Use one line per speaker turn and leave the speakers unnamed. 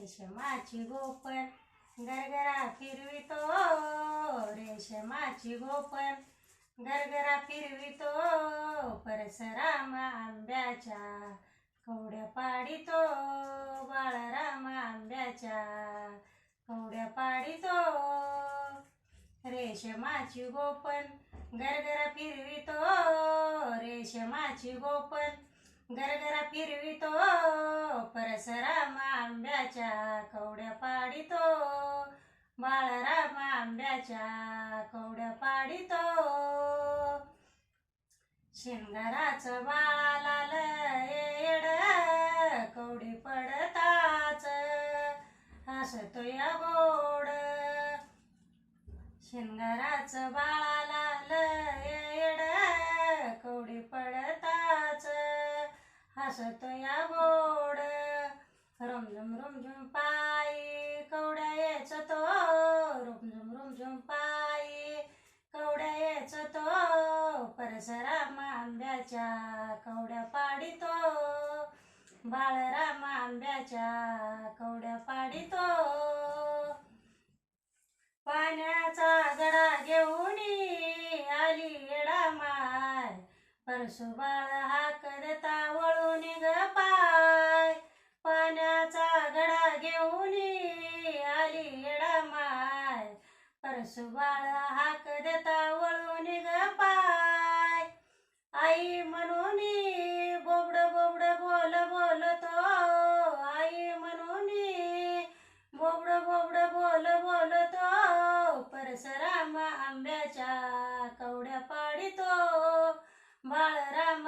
रेशमाची गोपन गरगरा फिरवितो रेशमाची गोपन गरगरा फिरवितो परसराम आंब्याच्या कवड्या पाडितो बाळराम आंब्याच्या कवड्या पाडितो रेशमाची गोपन गरगरा फिरवितो रेशमाची गोपन गरगरा फिरवितो परसराम आंब्याच्या कवड्या पाडितो बाळराम आंब्याच्या कवड्या पाडितो. शिंगाराचं बाळाला येड कवडी पडताच हसतो या गोड शिंगाराचं बाळा येड कवडी पडताच हसतो या गोड. रुमझुम रुमझुम पायी कवड्या यायच तो. रुमझुम रुमझुम पायी कवड्या यायच तो. परसराम आंब्याच्या कवड्या पाडितो. बाळराम आंब्याच्या कवड्या पाडितो. पाण्याचा गडा घेऊन आली येडा माय. परसू बाळ हाक देता घेऊन आली माय परसुबाळ हाक देता वळून ग पाय. आई म्हणून बोबड बोबड बोल बोलतो आई म्हणून बोबड बोबड बोल बोलतो परसराम आंब्याच्या कवड्या पाडितो. बाळराम